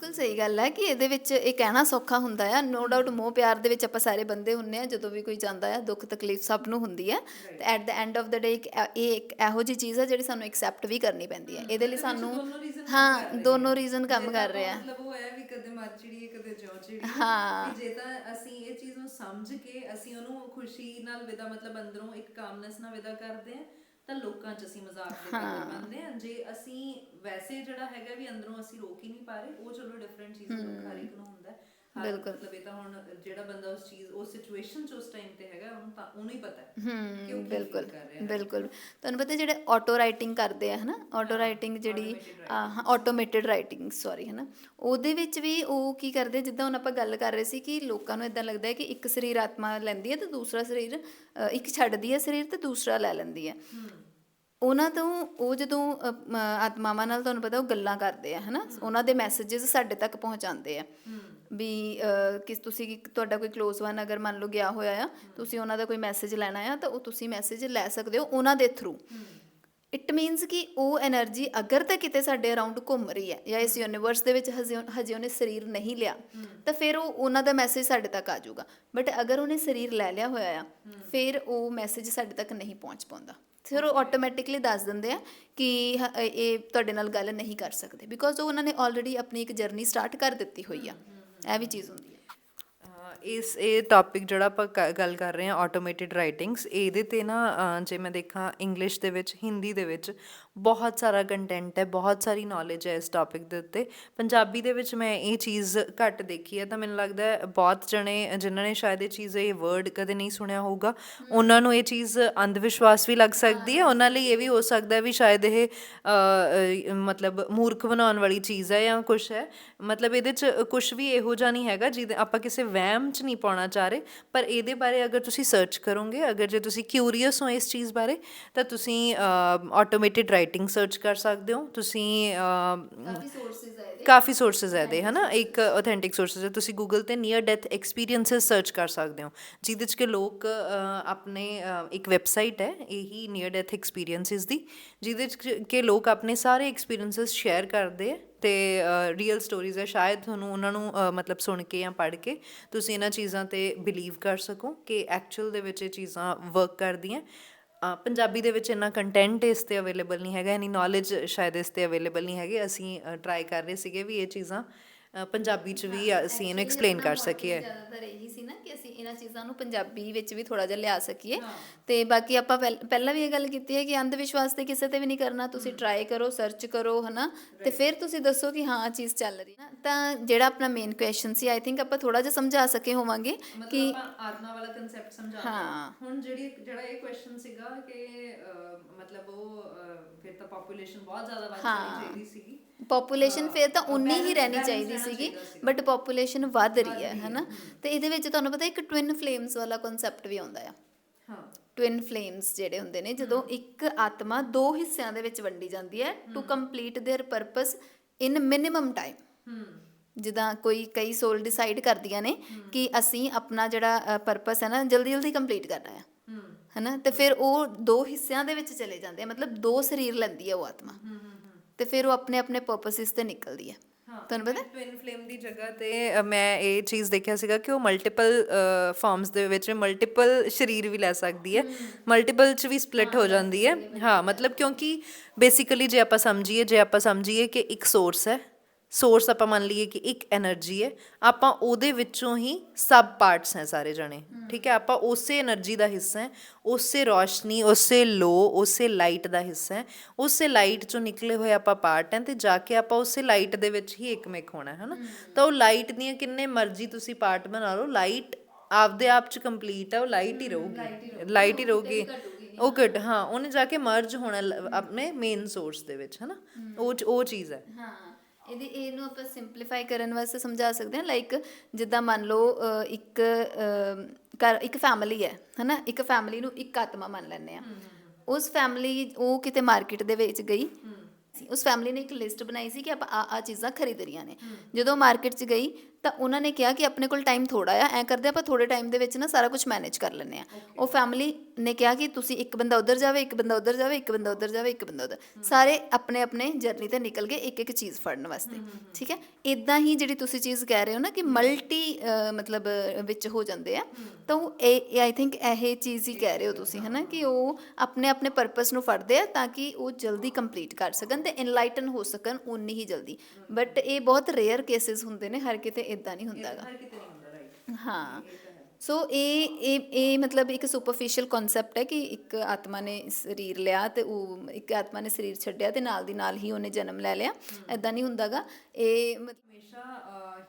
Speaker 1: ਬਿਲਕੁਲ ਸਹੀ ਗੱਲ ਹੈ ਕਿ ਇਹਦੇ ਵਿੱਚ ਇਹ ਕਹਿਣਾ ਸੌਖਾ ਹੁੰਦਾ ਹੈ ਨੋ ਡਾਊਟ ਮੋਹ ਪਿਆਰ ਦੇ ਵਿੱਚ ਆਪਾਂ ਸਾਰੇ ਬੰਦੇ ਹੁੰਨੇ ਆ ਜਦੋਂ ਵੀ ਕੋਈ ਜਾਂਦਾ ਹੈ ਦੁੱਖ ਤਕਲੀਫ ਸਭ ਨੂੰ ਹੁੰਦੀ ਹੈ। ਤੇ at the end of the day ਇਹ ਇੱਕ ਇਹੋ ਜਿਹੀ ਚੀਜ਼ ਹੈ ਜਿਹੜੀ ਸਾਨੂੰ ਐਕਸੈਪਟ ਵੀ ਕਰਨੀ ਪੈਂਦੀ ਹੈ। ਇਹਦੇ ਲਈ ਸਾਨੂੰ ਹਾਂ ਦੋਨੋਂ ਰੀਜ਼ਨ ਕੰਮ ਕਰ ਰਿਹਾ
Speaker 2: ਮਤਲਬ ਉਹ ਹੈ ਵੀ ਕਦੇ ਮਰ ਚਿੜੀਏ ਕਦੇ ਜਿਉ ਚਿੜੀਏ
Speaker 1: ਹਾਂ।
Speaker 2: ਜੇ ਤਾਂ ਅਸੀਂ ਇਹ ਚੀਜ਼ ਨੂੰ ਸਮਝ ਕੇ ਅਸੀਂ ਉਹਨੂੰ ਖੁਸ਼ੀ ਨਾਲ ਵਿਦਾ ਮਤਲਬ ਅੰਦਰੋਂ ਇੱਕ ਕਾਮਨੈਸ ਨਾਲ ਵਿਦਾ ਕਰਦੇ ਆ ਤਾਂ ਲੋਕਾਂ 'ਚ ਅਸੀਂ ਮਜ਼ਾਕ ਦੇ ਪਾਤਰ ਬਣਦੇ ਆ ਜੇ ਅਸੀਂ ਵੈਸੇ ਜਿਹੜਾ ਹੈਗਾ ਵੀ ਅੰਦਰੋਂ ਅਸੀਂ ਰੋਕ ਹੀ ਨਹੀਂ ਪਾ ਰਹੇ ਉਹ ਚਲੋ ਡਿਫਰੈਂਟ ਚੀਜ਼ ਲੋਕ ਹਰ ਇੱਕ ਨੂੰ ਹੁੰਦਾ ਹੈ। ਹਰ ਮਤਲਬ ਇਹ ਤਾਂ ਹੁਣ ਜਿਹੜਾ ਬੰਦਾ ਉਸ ਚੀਜ਼ ਉਸ ਸਿਚੁਏਸ਼ਨ 'ਚ ਉਸ ਟਾਈਮ ਤੇ ਹੈਗਾ ਉਹਨੂੰ ਤਾਂ ਉਹਨੂੰ ਹੀ ਪਤਾ ਹੈ ਕਿ ਉਹ
Speaker 1: ਬਿਲਕੁਲ ਬਿਲਕੁਲ। ਤੁਹਾਨੂੰ ਪਤਾ ਜਿਹੜੇ ਆਟੋ ਰਾਈਟਿੰਗ ਕਰਦੇ ਆ ਹਨਾ? ਆਟੋ ਰਾਈਟਿੰਗ ਜਿਹੜੀ ਹਾਂ ਆਟੋਮੇਟਿਡ ਰਾਈਟਿੰਗ ਸੌਰੀ ਹਨਾ? ਉਹਦੇ ਵਿੱਚ ਵੀ ਉਹ ਕੀ ਕਰਦੇ ਜਿੱਦਾਂ ਹੁਣ ਆਪਾਂ ਗੱਲ ਕਰ ਰਹੇ ਸੀ ਕਿ ਲੋਕਾਂ ਨੂੰ ਇਦਾਂ ਲੱਗਦਾ ਹੈ ਕਿ ਇੱਕ ਸਰੀਰ ਆਤਮਾ ਲੈਂਦੀ ਹੈ ਤੇ ਦੂਸਰਾ ਸਰੀਰ ਇੱਕ ਛੱਡਦੀ ਹੈ ਸਰੀਰ ਤੇ ਦੂਸਰਾ ਲੈ ਲੈਂਦੀ ਹੈ। ਉਹਨਾਂ ਤੋਂ ਉਹ ਜਦੋਂ ਆਤਮਾਵਾਂ ਨਾਲ ਤੁਹਾਨੂੰ ਪਤਾ ਉਹ ਗੱਲਾਂ ਕਰਦੇ ਆ ਹਨਾ? ਉਹਨਾਂ ਦੇ ਮੈਸੇजेस ਸਾਡੇ ਤੱਕ ਪਹੁੰਚਾਉਂਦੇ ਆ। ਵੀ ਕਿਸ ਤੁਸੀਂ ਤੁਹਾਡਾ ਕੋਈ ক্লোਜ਼ ਵਨ ਅਗਰ ਮੰਨ ਲਓ ਗਿਆ ਹੋਇਆ ਆ ਤੁਸੀਂ ਉਹਨਾਂ ਦਾ ਕੋਈ ਮੈਸੇਜ ਲੈਣਾ ਆ ਤਾਂ ਉਹ ਤੁਸੀਂ ਮੈਸੇਜ ਲੈ ਸਕਦੇ ਹੋ ਉਹਨਾਂ ਦੇ ਥਰੂ ਇਟ ਮੀਨਸ ਕਿ ਉਹ એનર્ਜੀ ਅਗਰ ਤਾਂ ਕਿਤੇ ਸਾਡੇ ਅਰਾਊਂਡ ਘੁੰਮ ਰਹੀ ਹੈ ਜਾਂ ਇਸ ਯੂਨੀਵਰਸ ਦੇ ਵਿੱਚ ਹਜੇ ਉਹਨੇ ਸਰੀਰ ਨਹੀਂ ਲਿਆ ਤਾਂ ਫਿਰ ਉਹ ਉਹਨਾਂ ਦਾ ਮੈਸੇਜ ਸਾਡੇ ਤੱਕ ਆ ਜਾਊਗਾ। ਬਟ ਅਗਰ ਉਹਨੇ ਸਰੀਰ ਲੈ ਲਿਆ ਹੋਇਆ ਆ ਫਿਰ ਉਹ ਮੈਸੇਜ ਸਾਡੇ ਤੱਕ ਨਹੀਂ ਪਹੁੰਚ ਪਾਉਂਦਾ। ਫਿਰ ਉਹ ਆਟੋਮੈਟਿਕਲੀ ਦੱਸ ਦਿੰਦੇ ਆ ਕਿ ਇਹ ਤੁਹਾਡੇ ਨਾਲ ਗੱਲ ਨਹੀਂ ਕਰ ਸਕਦੇ ਬਿਕੋਜ਼ ਉਹਨਾਂ ਨੇ ਆਲਰੇਡੀ ਆਪਣੀ ਇੱਕ ਜਰਨੀ ਸਟਾਰਟ ਕਰ ਦਿੱਤੀ ਹੋਈ ਆ। ਇਹ ਵੀ ਚੀਜ਼ ਹੁੰਦੀ ਹੈ
Speaker 2: ਅਹ ਇਸ ਇਹ ਟੌਪਿਕ ਜਿਹੜਾ ਆਪਾਂ ਗੱਲ ਕਰ ਰਹੇ ਹਾਂ ਆਟੋਮੇਟਿਡ ਰਾਈਟਿੰਗਸ ਇਹਦੇ ਤੇ ਨਾ ਜੇ ਮੈਂ ਦੇਖਾਂ ਇੰਗਲਿਸ਼ ਦੇ ਵਿੱਚ ਹਿੰਦੀ ਦੇ ਵਿੱਚ ਬਹੁਤ ਸਾਰਾ ਕੰਟੈਂਟ ਹੈ ਬਹੁਤ ਸਾਰੀ ਨੌਲੇਜ ਹੈ ਇਸ ਟੌਪਿਕ ਦੇ ਉੱਤੇ। ਪੰਜਾਬੀ ਦੇ ਵਿੱਚ ਮੈਂ ਇਹ ਚੀਜ਼ ਘੱਟ ਦੇਖੀ ਹੈ ਤਾਂ ਮੈਨੂੰ ਲੱਗਦਾ ਹੈ ਬਹੁਤ ਜਣੇ ਜਿਨ੍ਹਾਂ ਨੇ ਸ਼ਾਇਦ ਇਹ ਚੀਜ਼ ਇਹ ਵਰਡ ਕਦੇ ਨਹੀਂ ਸੁਣਿਆ ਹੋਊਗਾ ਉਹਨਾਂ ਨੂੰ ਇਹ ਚੀਜ਼ ਅੰਧ ਵਿਸ਼ਵਾਸ ਵੀ ਲੱਗ ਸਕਦੀ ਹੈ ਉਹਨਾਂ ਲਈ ਇਹ ਵੀ ਹੋ ਸਕਦਾ ਵੀ ਸ਼ਾਇਦ ਇਹ ਮਤਲਬ ਮੂਰਖ ਬਣਾਉਣ ਵਾਲੀ ਚੀਜ਼ ਹੈ ਜਾਂ ਕੁਝ ਹੈ। ਮਤਲਬ ਇਹਦੇ ਚ ਕੁਝ ਵੀ ਇਹੋ ਜਿਹਾ ਨਹੀਂ ਹੈਗਾ ਜਿਹਦੇ ਆਪਾਂ ਕਿਸੇ ਵਹਿਮ ਚ ਨਹੀਂ ਪਾਉਣਾ ਚਾਹ ਰਹੇ ਪਰ ਇਹਦੇ ਬਾਰੇ ਅਗਰ ਤੁਸੀਂ ਸਰਚ ਕਰੋਗੇ ਅਗਰ ਜੇ ਤੁਸੀਂ ਕਿਊਰੀਅਸ ਹੋ ਇਸ ਚੀਜ਼ ਬਾਰੇ ਤਾਂ ਤੁਸੀਂ ਆਟੋਮੇਟਿਡ ਰਾਈਟਿੰਗ ਸਰਚ ਕਰ ਸਕਦੇ ਹੋ। ਤੁਸੀਂ
Speaker 1: ਕਾਫੀ ਸੋਰਸਸ ਹੈ
Speaker 2: ਕਾਫੀ ਸੋਰਸਸ ਹੈ ਦੇ ਹਨਾ? ਇੱਕ ਆਥੈਂਟਿਕ ਸੋਰਸਸ ਹੈ। ਤੁਸੀਂ ਗੂਗਲ ਤੇ ਨੀਅਰ ਡੈਥ ਐਕਸਪੀਰੀਐਂਸਸ ਸਰਚ ਕਰ ਸਕਦੇ ਹੋ ਜਿਹਦੇ ਚ ਕਿ ਲੋਕ ਆਪਣੇ ਇੱਕ ਵੈਬਸਾਈਟ ਹੈ ਇਹੀ ਨੀਅਰ ਡੈਥ ਐਕਸਪੀਰੀਐਂਸਸ ਦੀ ਜਿਹਦੇ ਚ ਕਿ- ਲੋਕ ਆਪਣੇ ਸਾਰੇ ਐਕਸਪੀਰੀਐਂਸਸ ਸ਼ੇਅਰ ਕਰਦੇ ਆ ਤੇ ਰੀਅਲ ਸਟੋਰੀਜ਼ ਹੈ ਸ਼ਾਇਦ ਤੁਹਾਨੂੰ ਉਹਨਾਂ ਨੂੰ ਮਤਲਬ ਸੁਣ ਕੇ ਜਾਂ ਪੜ੍ਹ ਕੇ ਤੁਸੀਂ ਇਹਨਾਂ ਚੀਜ਼ਾਂ ਤੇ ਬਿਲੀਵ ਕਰ ਸਕੋ ਕਿ ਐਕਚੁਅਲ ਦੇ ਵਿੱਚ ਇਹ ਚੀਜ਼ਾਂ ਵਰਕ ਕਰਦੀਆਂ। ਪੰਜਾਬੀ ਦੇ ਵਿੱਚ ਇੰਨਾ ਕੰਟੈਂਟ ਇਸ ਤੇ ਅਵੇਲੇਬਲ ਨਹੀਂ ਹੈਗਾ, ਇਨੀ ਨੌਲੇਜ ਸ਼ਾਇਦ ਇਸ ਤੇ ਅਵੇਲੇਬਲ ਨਹੀਂ ਹੈਗੇ। ਅਸੀਂ ਟਰਾਈ ਕਰ ਰਹੇ ਸੀਗੇ ਵੀ ਇਹ ਚੀਜ਼ਾਂ ਪੰਜਾਬੀ ਚ ਵੀ ਅਸੀਂ ਇਹਨੂੰ ਐਕਸਪਲੇਨ ਕਰ ਸਕੀਏ।
Speaker 1: ਜ਼ਿਆਦਾਤਰ ਇਹੀ ਸੀ ਨਾ ਕਿ ਅਸੀਂ ਇਹਨਾਂ ਚੀਜ਼ਾਂ ਨੂੰ ਪੰਜਾਬੀ ਵਿੱਚ ਵੀ ਥੋੜਾ ਜਿਹਾ ਲਿਆ ਸਕੀਏ। ਤੇ ਬਾਕੀ ਆਪਾਂ ਪਹਿਲ- ਵੀ ਇਹ ਗੱਲ ਕੀਤੀ ਹੈ ਕਿ ਅੰਧ ਵਿਸ਼ਵਾਸ ਤੇ ਕਿਸੇ ਤੇ ਵੀ ਨਹੀਂ ਕਰਨਾ ਤੁਸੀਂ ਟਰਾਈ ਕਰੋ ਸਰਚ ਕਰੋ ਹਨਾ? ਤੇ ਫਿਰ ਤੁਸੀਂ ਦੱਸੋ ਕਿ ਹਾਂ ਆ ਚੀਜ਼ ਚੱਲ ਰਹੀ ਹੈ ਤਾਂ ਜਿਹੜਾ ਆਪਣਾ ਮੇਨ ਕੁਐਸਚਨ ਸੀ ਆਈ ਥਿੰਕ ਆਪਾਂ ਥੋੜਾ ਜਿਹਾ ਸਮਝਾ ਸਕੇ ਹੋਵਾਂਗੇ ਕਿ
Speaker 2: ਆਪਾਂ ਆਤਮਾ ਵਾਲਾ ਕਨਸੈਪਟ ਸਮਝਾ
Speaker 1: ਹਾਂ।
Speaker 2: ਹੁਣ ਜਿਹੜੀ ਜਿਹੜਾ ਇਹ ਕੁਐਸਚਨ ਸੀਗਾ ਕਿ ਮਤਲਬ ਉਹ ਫਿਰ ਤਾਂ ਪੋਪੂਲੇਸ਼ਨ ਬਹੁਤ ਜ਼ਿਆਦਾ ਵੱਧ। ਚਾਹੀਦੀ ਸੀਗੀ।
Speaker 1: ਪੋਪੂਲੇਸ਼ਨ ਫਿਰ ਤਾਂ ਉਨੀ ਹੀ
Speaker 2: balance-
Speaker 1: ਰਹਿਣੀ
Speaker 2: balance
Speaker 1: ਚਾਹੀਦੀ
Speaker 2: ਰਹਿਣਾ
Speaker 1: ਸੀਗੀ
Speaker 2: ਚਾਹੀਦਾ ਸੀਗਾ।
Speaker 1: ਬਟ ਪੋਪੂਲੇਸ਼ਨ ਵੱਧ ਰਹੀ ਹੈ ਹਨਾ ਤੇ ਇਹਦੇ ਵਿੱਚ ਤੁਹਾਨੂੰ ਪਤਾ ਇੱਕ ਟਵਿਨ ਫਲੇਮਸ ਵਾਲਾ ਕਨਸੈਪਟ ਵੀ ਆਉਂਦਾ ਆ
Speaker 2: ਹਾਂ
Speaker 1: ਟਵਿਨ ਫਲੇਮਸ ਜਿਹੜੇ ਹੁੰਦੇ ਨੇ ਜਦੋਂ ਇੱਕ ਆਤਮਾ ਦੋ ਹਿੱਸਿਆਂ ਦੇ ਵਿੱਚ ਵੰਡੀ ਜਾਂਦੀ ਹੈ to complete their purpose in minimum time
Speaker 2: ਹੂੰ
Speaker 1: ਜਿੱਦਾਂ ਕੋਈ ਕਈ ਸੋਲ ਡਿਸਾਈਡ ਕਰਦੀਆਂ ਨੇ ਕਿ ਅਸੀਂ ਆਪਣਾ ਜਿਹੜਾ ਪਰਪਸ ਹੈ ਨਾ ਜਲਦੀ ਜਲਦੀ ਕੰਪਲੀਟ ਕਰਨਾ ਹੈ
Speaker 2: ਹੂੰ
Speaker 1: ਹਨਾ ਤੇ ਫਿਰ ਉਹ ਦੋ ਹਿੱਸਿਆਂ ਦੇ ਵਿੱਚ ਚਲੇ ਜਾਂਦੇ ਆ ਮਤਲਬ ਦੋ ਸਰੀਰ ਲੈਂਦੀ ਹੈ ਉਹ ਆਤਮਾ ਤੇ ਫਿਰ ਉਹ ਆਪਣੇ ਆਪਣੇ ਪਰਪਸਿਸ ਤੇ ਨਿਕਲਦੀ ਹੈ। ਤੁਹਾਨੂੰ ਪਤਾ?
Speaker 2: ਟਵਿਨ ਫਲੇਮ ਦੀ ਜਗ੍ਹਾ ਤੇ ਮੈਂ ਇਹ ਚੀਜ਼ ਦੇਖਿਆ ਸੀਗਾ ਕਿ ਉਹ ਮਲਟੀਪਲ ਫਾਰਮਸ ਦੇ ਵਿੱਚ ਮਲਟੀਪਲ ਸਰੀਰ ਵੀ ਲੈ ਸਕਦੀ ਹੈ। ਮਲਟੀਪਲ ਚ ਵੀ ਸਪਲਿਟ ਹੋ ਜਾਂਦੀ ਹੈ। ਹਾਂ ਮਤਲਬ ਕਿਉਂਕਿ ਬੇਸਿਕਲੀ ਜੇ ਆਪਾਂ ਸਮਝੀਏ ਜੇ ਆਪਾਂ ਸਮਝੀਏ ਕਿ ਇੱਕ ਸੋਰਸ ਹੈ ਸੋਰਸ ਆਪਾਂ ਮੰਨ ਲਈਏ ਕਿ ਇੱਕ એનર્ਜੀ ਹੈ ਆਪਾਂ ਉਹਦੇ ਵਿੱਚੋਂ ਹੀ ਸਬ ਪਾਰਟਸ ਹੈ ਸਾਰੇ ਜਣੇ। ਠੀਕ ਹੈ ਆਪਾਂ ਉਸੇ એનર્ਜੀ ਦਾ ਹਿੱਸਾ ਹੈ ਉਸੇ ਰੋਸ਼ਨੀ ਉਸੇ ਲੋ ਉਸੇ ਲਾਈਟ ਦਾ ਹਿੱਸਾ ਹੈ। ਉਸੇ ਲਾਈਟ ਚੋਂ ਨਿਕਲੇ ਹੋਏ ਆਪਾਂ ਪਾਰਟ ਹੈ ਤੇ ਜਾ ਕੇ ਆਪਾਂ ਉਸੇ ਲਾਈਟ ਦੇ ਵਿੱਚ ਹੀ ਇੱਕਮਿਕ ਹੋਣਾ ਹੈ। ਹਨਾ ਤਾਂ ਉਹ ਲਾਈਟ ਦੀਆਂ ਕਿੰਨੇ ਮਰਜ਼ੀ ਤੁਸੀਂ ਪਾਰਟ ਬਣਾ ਲਓ ਲਾਈਟ ਆਪਦੇ ਆਪ ਚ ਕੰਪਲੀਟ ਹੈ ਉਹ ਲਾਈਟ ਹੀ ਰਹੂਗੀ। ਲਾਈਟ ਹੀ ਰਹੂਗੀ। ਉਹ ਗੁੱਡ ਹਾਂ ਉਹਨੇ ਜਾ ਕੇ ਮਰਜ ਹੋਣਾ ਆਪਣੇ ਮੇਨ ਸੋਰਸ ਦੇ ਵਿੱਚ ਹਨਾ? ਉਹ ਉਹ ਚੀਜ਼ ਹੈ।
Speaker 1: ਹਾਂ। ਇਹਦੇ ਇਹਨੂੰ ਆਪਾਂ ਸਿੰਪਲੀਫਾਈ ਕਰਨ ਵਾਸਤੇ ਸਮਝਾ ਸਕਦੇ ਹਾਂ ਲਾਈਕ ਜਿੱਦਾਂ ਮੰਨ ਲਓ ਇੱਕ ਘਰ ਇੱਕ ਫੈਮਿਲੀ ਹੈ ਹਨਾ? ਇੱਕ ਫੈਮਿਲੀ ਨੂੰ ਇੱਕ ਆਤਮਾ ਮੰਨ ਲੈਂਦੇ ਆ ਉਸ ਫੈਮਿਲੀ ਉਹ ਕਿਤੇ ਮਾਰਕੀਟ ਦੇ ਵਿੱਚ ਗਈ ਉਸ ਫੈਮਿਲੀ ਨੇ ਇੱਕ ਲਿਸਟ ਬਣਾਈ ਸੀ ਕਿ ਆਪਾਂ ਆ ਆ ਚੀਜ਼ਾਂ ਖਰੀਦਣੀਆਂ ਨੇ। ਜਦੋਂ ਮਾਰਕੀਟ 'ਚ ਗਈ ਤਾਂ ਉਹਨਾਂ ਨੇ ਕਿਹਾ ਕਿ ਆਪਣੇ ਕੋਲ ਟਾਈਮ ਥੋੜਾ ਆ ਐ ਕਰਦੇ ਆਪਾਂ ਥੋੜੇ ਟਾਈਮ ਦੇ ਵਿੱਚ ਨਾ ਸਾਰਾ ਕੁਝ ਮੈਨੇਜ ਕਰ ਲੈਂਦੇ ਆ। ਉਹ ਫੈਮਿਲੀ ਨੇ ਕਿਹਾ ਕਿ ਤੁਸੀਂ ਇੱਕ ਬੰਦਾ ਉਧਰ ਜਾਵੇ ਇੱਕ ਬੰਦਾ ਉਧਰ ਜਾਵੇ ਇੱਕ ਬੰਦਾ ਉਧਰ ਜਾਵੇ ਇੱਕ ਬੰਦਾ ਉਧਰ ਸਾਰੇ ਆਪਣੇ ਆਪਣੇ ਜਰਨੀ ਤੇ ਨਿਕਲ ਗਏ ਇੱਕ ਇੱਕ ਚੀਜ਼ ਫੜਨ ਵਾਸਤੇ। ਠੀਕ ਹੈ? ਇਦਾਂ ਹੀ ਜਿਹੜੀ ਤੁਸੀਂ ਚੀਜ਼ ਕਹਿ ਰਹੇ ਹੋ ਨਾ ਕਿ ਮਲਟੀ ਮਤਲਬ ਵਿੱਚ ਹੋ ਜਾਂਦੇ ਆ ਤਾਂ ਉਹ ਇਹ ਆਈ ਥਿੰਕ ਇਹ ਚੀਜ਼ ਹੀ ਕਹਿ ਰਹੇ ਹੋ ਤੁਸੀਂ ਹਨਾ ਕਿ ਉਹ ਆਪਣੇ ਆਪਣੇ ਪਰਪਸ ਨੂੰ ਫੜਦੇ ਆ ਤਾਂ ਕਿ ਉਹ ਜਲਦੀ ਕੰਪਲੀਟ ਕਰ ਸਕਣ ਤੇ ਇਨਲਾਈਟਨ ਹੋ ਸਕਣ ਉਨੀ ਹੀ ਜਲਦੀ। ਬਟ ਇਹ ਬਹੁਤ ਰੇਅਰ ਕੇਸਿਸ ਹੁੰਦੇ ਨੇ ਹਰ ਕਿਤੇ ਇਦਾਂ ਨਹੀਂ ਹੁੰਦਾਗਾ
Speaker 2: ਹਰ ਕਿਤੇ ਨਹੀਂ ਹੁੰਦਾ ਰਾਈਟ
Speaker 1: ਹਾਂ। ਸੋ ਇਹ ਇਹ ਇਹ ਮਤਲਬ ਇੱਕ ਸੁਪਰਫੀਸ਼ੀਅਲ ਕਨਸੈਪਟ ਹੈ ਕਿ ਇੱਕ ਆਤਮਾ ਨੇ ਸਰੀਰ ਲਿਆ ਤੇ ਉਹ ਇੱਕ ਆਤਮਾ ਨੇ ਸਰੀਰ ਛੱਡਿਆ ਤੇ ਨਾਲ ਦੀ ਨਾਲ ਹੀ ਉਹਨੇ ਜਨਮ ਲੈ ਲਿਆ। ਐਦਾਂ ਨਹੀਂ ਹੁੰਦਾਗਾ ਇਹ
Speaker 2: ਹਮੇਸ਼ਾ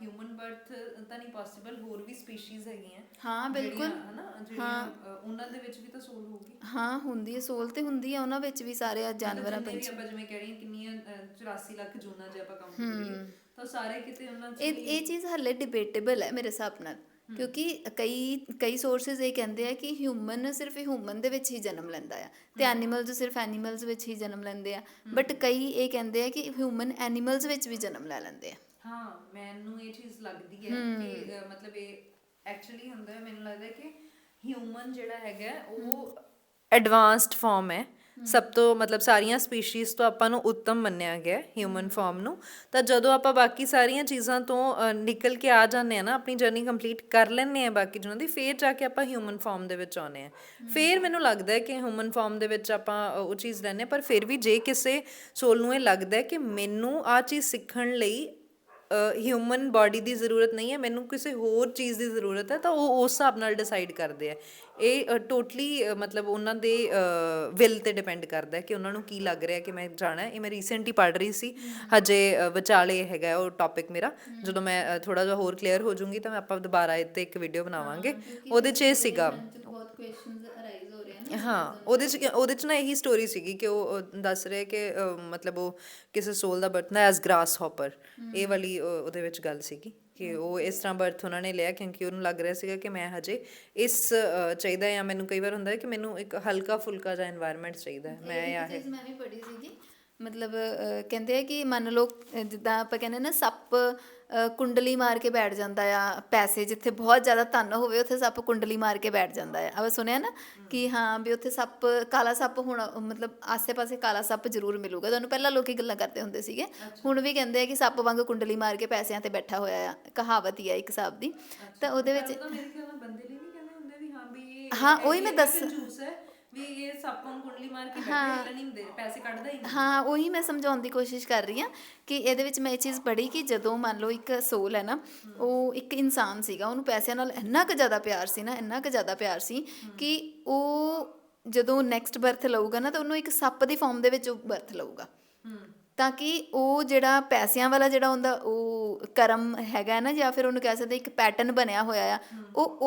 Speaker 2: ਹਿਊਮਨ ਬਰਥ ਤਾਂ ਨਹੀਂ ਪੋਸੀਬਲ ਹੋਰ ਵੀ ਸਪੀਸੀਜ਼ ਹੈਗੀਆਂ
Speaker 1: ਹਾਂ ਬਿਲਕੁਲ।
Speaker 2: ਹਨਾ ਜਿਹੜੀਆਂ ਉਹਨਾਂ ਦੇ ਵਿੱਚ ਵੀ ਤਾਂ ਸੋਲ ਹੋਊਗੀ।
Speaker 1: ਹਾਂ ਹੁੰਦੀ ਹੈ ਸੋਲ ਤੇ ਹੁੰਦੀ ਹੈ ਉਹਨਾਂ ਵਿੱਚ ਵੀ ਸਾਰੇ ਜਾਨਵਰਾਂ ਪੰਛੀ
Speaker 2: ਆਪਾਂ ਜਿਵੇਂ ਕਹਿ ਰਹੀ ਕਿੰਨੀਆਂ ਅ, 84 ਲੱਖ ਜੂਨਾਂ ਜੇ ਆਪਾਂ ਕਾਊਂਟ ਕਰੀਏ ਤਾਂ ਸਾਰੇ ਕਿਤੇ ਉਹਨਾਂ ਚ
Speaker 1: ਇਹ ਇਹ ਚੀਜ਼ ਹੱਲੇ ਡਿਬੇਟੇਬਲ ਹੈ ਮੇਰੇ ਹਿਸਾਬ ਨਾਲ ਕਿਉਂਕਿ ਕਈ ਕਈ ਸੋਰਸਸ ਇਹ ਕਹਿੰਦੇ ਆ ਕਿ ਹਿਊਮਨ ਸਿਰਫ ਹਿਊਮਨ ਦੇ ਵਿੱਚ ਹੀ ਜਨਮ ਲੈਂਦਾ ਆ ਤੇ ਐਨੀਮਲਸ ਸਿਰਫ ਐਨੀਮਲਸ ਵਿੱਚ ਹੀ ਜਨਮ ਲੈਂਦੇ ਆ ਬਟ ਕਈ ਇਹ ਕਹਿੰਦੇ ਆ ਕਿ ਹਿਊਮਨ ਐਨੀਮਲਸ ਵਿੱਚ ਵੀ ਜਨਮ ਲੈ ਲੈਂਦੇ ਆ।
Speaker 2: ਹਾਂ ਮੈਨੂੰ ਇਹ ਚੀਜ਼ ਲੱਗਦੀ ਹੈ ਕਿ ਮਤਲਬ ਇਹ ਐਕਚੁਅਲੀ ਹੁੰਦਾ ਹੈ ਮੈਨੂੰ ਲੱਗਦਾ ਹੈ ਕਿ ਹਿਊਮਨ ਜਿਹੜਾ ਹੈਗਾ ਹੈ, ਉਹ ਐਡਵਾਂਸਡ ਫਾਰਮ ਹੈ। ਸਭ ਤੋਂ ਮਤਲਬ ਸਾਰੀਆਂ ਸਪੀਸੀਜ਼ ਤੋਂ ਆਪਾਂ ਨੂੰ ਉੱਤਮ ਮੰਨਿਆ ਗਿਆ ਹਿਊਮਨ ਫਾਰਮ ਨੂੰ। ਤਾਂ ਜਦੋਂ ਆਪਾਂ ਬਾਕੀ ਸਾਰੀਆਂ ਚੀਜ਼ਾਂ ਤੋਂ ਅ, ਨਿਕਲ ਕੇ ਆ ਜਾਂਦੇ ਆ ਨਾ ਆਪਣੀ ਜਰਨੀ ਕੰਪਲੀਟ ਕਰ ਲੈਂਦੇ ਆ ਬਾਕੀ ਜਿਹਨਾਂ ਦੀ ਫੇਰ ਜਾ ਕੇ ਆਪਾਂ ਹਿਊਮਨ ਫਾਰਮ ਦੇ ਵਿੱਚ ਆਉਂਦੇ ਆ ਫੇਰ ਮੈਨੂੰ ਲੱਗਦਾ ਹੈ ਕਿ ਹਿਊਮਨ ਫਾਰਮ ਦੇ ਵਿੱਚ ਆਪਾਂ ਅ, ਉਹ ਚੀਜ਼ ਲੈਂਦੇ ਹਾਂ ਪਰ ਫਿਰ ਵੀ ਜੇ ਕਿਸੇ ਸੋਲ ਨੂੰ ਇਹ ਲੱਗਦਾ ਹੈ ਕਿ ਮੈਨੂੰ ਆ ਚੀਜ਼ ਸਿੱਖਣ ਲਈ ਹਿਊਮਨ ਬਾਡੀ ਦੀ ਜ਼ਰੂਰਤ ਨਹੀਂ ਹੈ ਮੈਨੂੰ ਕਿਸੇ ਹੋਰ ਚੀਜ਼ ਦੀ ਜ਼ਰੂਰਤ ਹੈ ਤਾਂ ਉਹ ਉਸ ਹਿਸਾਬ ਨਾਲ ਡਿਸਾਈਡ ਕਰਦੇ ਆ ਇਹ ਟੋਟਲੀ ਮਤਲਬ ਉਹਨਾਂ ਦੇ ਵਿਲ ਤੇ ਡਿਪੈਂਡ ਕਰਦਾ ਹੈ ਕਿ ਉਹਨਾਂ ਨੂੰ ਕੀ ਲੱਗ ਰਿਹਾ ਕਿ ਮੈਂ ਜਾਣਾ ਹੈ। ਇਹ ਮੈਂ ਰੀਸੈਂਟਲੀ ਪੜ੍ਹ ਰਹੀ ਸੀ। ਹਜੇ ਵਿਚਾਲੇ ਹੈਗਾ ਉਹ ਟੌਪਿਕ ਮੇਰਾ। ਜਦੋਂ ਮੈਂ ਥੋੜਾ ਜਿਹਾ ਹੋਰ ਕਲੀਅਰ ਹੋ ਜਾਊਂਗੀ ਤਾਂ ਮੈਂ ਆਪਾਂ ਦੁਬਾਰਾ ਤੇ ਇੱਕ ਵੀਡੀਓ ਬਣਾਵਾਂਗੇ। ਉਹਦੇ 'ਚ ਇਹ ਸੀਗਾ।
Speaker 1: ਬਹੁਤ ਕੁਐਸਚਨਸ ਹਾਂ
Speaker 2: ਉਹਦੇ ਚ ਉਹਦੇ ਚ ਨਾ ਇਹੀ ਸਟੋਰੀ ਸੀਗੀ ਕਿ ਉਹ ਦੱਸ ਰਹੇ ਕਿ ਮਤਲਬ ਉਹ ਕਿਸੇ ਸੋਲ ਦਾ ਬਰਥ ਨਾ ਐਸ ਗ੍ਰਾਸ ਹੌਪਰ ਇਹ ਵਾਲੀ ਉਹਦੇ ਵਿੱਚ ਗੱਲ ਸੀਗੀ ਕਿ ਉਹ ਇਸ ਤਰ੍ਹਾਂ ਬਰਥ ਉਹਨਾਂ ਨੇ ਲਿਆ ਕਿਉਂਕਿ ਉਹਨੂੰ ਲੱਗ ਰਿਹਾ ਸੀਗਾ ਕਿ ਮੈਂ ਹਜੇ ਇਸ ਚਾਹੀਦਾ ਜਾਂ ਮੈਨੂੰ ਕਈ ਵਾਰ ਹੁੰਦਾ ਹੈ ਕਿ ਮੈਨੂੰ ਇੱਕ ਹਲਕਾ ਫੁਲਕਾ ਜਿਹਾ এনवायरमेंट ਚਾਹੀਦਾ ਹੈ। ਮੈਂ
Speaker 1: ਇਹ ਮੈਂ ਵੀ ਪੜ੍ਹੀ ਸੀਗੀ ਮਤਲਬ ਕਹਿੰਦੇ ਆ ਕਿ ਮੰਨ ਲਓ ਜਿੱਦਾਂ ਆਪਾਂ ਕਹਿੰਦੇ ਨਾ ਸੱਪ ਕੁੰਡਲੀ ਮਾਰ ਕੇ ਬੈਠ ਜਾਂਦਾ ਆ ਪੈਸੇ ਜਿੱਥੇ ਬਹੁਤ ਜ਼ਿਆਦਾ ਧਨ ਹੋਵੇ ਉੱਥੇ ਸੱਪ ਕੁੰਡਲੀ ਮਾਰ ਕੇ ਬੈਠ ਜਾਂਦਾ ਆ। ਆਪਾਂ ਸੁਣਿਆ ਨਾ ਕਿ ਹਾਂ ਵੀ ਉੱਥੇ ਸੱਪ ਕਾਲਾ ਸੱਪ ਹੁਣ ਮਤਲਬ ਆਸੇ-ਪਾਸੇ ਕਾਲਾ ਸੱਪ ਜ਼ਰੂਰ ਮਿਲੂਗਾ। ਤੁਹਾਨੂੰ ਪਹਿਲਾਂ ਲੋਕੀ ਗੱਲਾਂ ਕਰਦੇ ਹੁੰਦੇ ਸੀਗੇ। ਹੁਣ ਵੀ ਕਹਿੰਦੇ ਆ ਕਿ ਸੱਪ ਵਾਂਗ ਕੁੰਡਲੀ ਮਾਰ ਕੇ ਪੈਸਿਆਂ ਤੇ ਬੈਠਾ ਹੋਇਆ ਆ। ਕਹਾਵਤ ਹੀ ਆ ਇੱਕ ਹਿਸਾਬ ਦੀ। ਤਾਂ ਉਹਦੇ ਵਿੱਚ
Speaker 2: ਤਾਂ ਮੇਰੇ ਖਿਆਲ ਨਾਲ ਬੰਦੇ ਲਈ ਵੀ ਕਹਿੰਦੇ ਹੁੰਦੇ ਵੀ ਹਾਂ ਵੀ ਇਹ
Speaker 1: ਹਾਂ, ਉਹੀ ਮੈਂ ਦੱਸ-
Speaker 2: ਵੀ ਇਹ ਸੱਪਾਂ ਨੂੰ ਕੁੰਡਲੀ ਮਾਰ ਕੇ ਬੈਠੇ ਨਹੀਂ ਦਿੰਦੇ ਪੈਸੇ ਕੱਢਦਾ ਹੀ ਨਹੀਂ।
Speaker 1: ਹਾਂ ਉਹੀ ਮੈਂ ਸਮਝਾਉਣ ਦੀ ਕੋਸ਼ਿਸ਼ ਕਰ ਰਹੀ ਹਾਂ ਕਿ ਇਹਦੇ ਵਿੱਚ ਮੈਂ ਇਹ ਚੀਜ਼ ਪੜ੍ਹੀ ਕਿ ਜਦੋਂ ਮੰਨ ਲਓ ਇੱਕ ਸੋਲ ਹੈ ਨਾ ਉਹ ਇੱਕ ਇਨਸਾਨ ਸੀਗਾ ਉਹਨੂੰ ਪੈਸਿਆਂ ਨਾਲ ਇੰਨਾ ਕੁ ਜ਼ਿਆਦਾ ਪਿਆਰ ਸੀ ਨਾ ਇੰਨਾ ਕੁ ਜ਼ਿਆਦਾ ਪਿਆਰ ਸੀ ਕਿ ਉਹ ਜਦੋਂ ਨੈਕਸਟ ਬਰਥ ਲਊਗਾ ਨਾ ਤਾਂ ਉਹਨੂੰ ਇੱਕ ਸੱਪ ਦੀ ਫਾਰਮ ਦੇ ਵਿੱਚ ਬਰਥ ਲਊਗਾ। ਤਾਂ ਕਿ ਉਹ ਜਿਹੜਾ ਪੈਸਿਆਂ ਵਾਲਾ ਜਿਹੜਾ ਹੁੰਦਾ ਉਹ ਕਰਮ ਹੈਗਾ ਨਾ ਜਾਂ ਫਿਰ ਉਹਨੂੰ ਕਹਿ ਸਕਦੇ ਇੱਕ ਪੈਟਰਨ ਬਣਿਆ ਹੋਇਆ ਆ ਉਹ